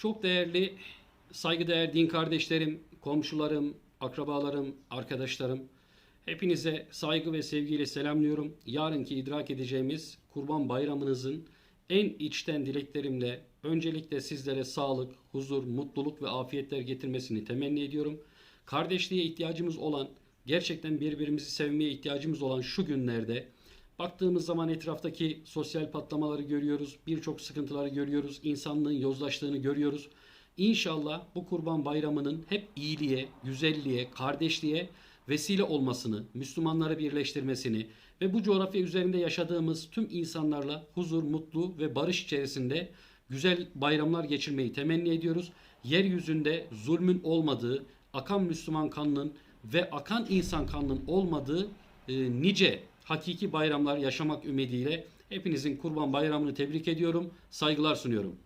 Çok değerli, saygıdeğer din kardeşlerim, komşularım, akrabalarım, arkadaşlarım. Hepinize saygı ve sevgiyle selamlıyorum. Yarınki idrak edeceğimiz Kurban Bayramınızın en içten dileklerimle öncelikle sizlere sağlık, huzur, mutluluk ve afiyetler getirmesini temenni ediyorum. Kardeşliğe ihtiyacımız olan, gerçekten birbirimizi sevmeye ihtiyacımız olan şu günlerde Baktığımız zaman etraftaki sosyal patlamaları görüyoruz, birçok sıkıntıları görüyoruz, insanlığın yozlaştığını görüyoruz. İnşallah bu Kurban Bayramı'nın hep iyiliğe, güzelliğe, kardeşliğe vesile olmasını, Müslümanları birleştirmesini ve bu coğrafya üzerinde yaşadığımız tüm insanlarla huzur, mutlu ve barış içerisinde güzel bayramlar geçirmeyi temenni ediyoruz. Yeryüzünde zulmün olmadığı, akan Müslüman kanının ve akan insan kanının olmadığı e, nice hakiki bayramlar yaşamak ümidiyle hepinizin Kurban Bayramını tebrik ediyorum. Saygılar sunuyorum.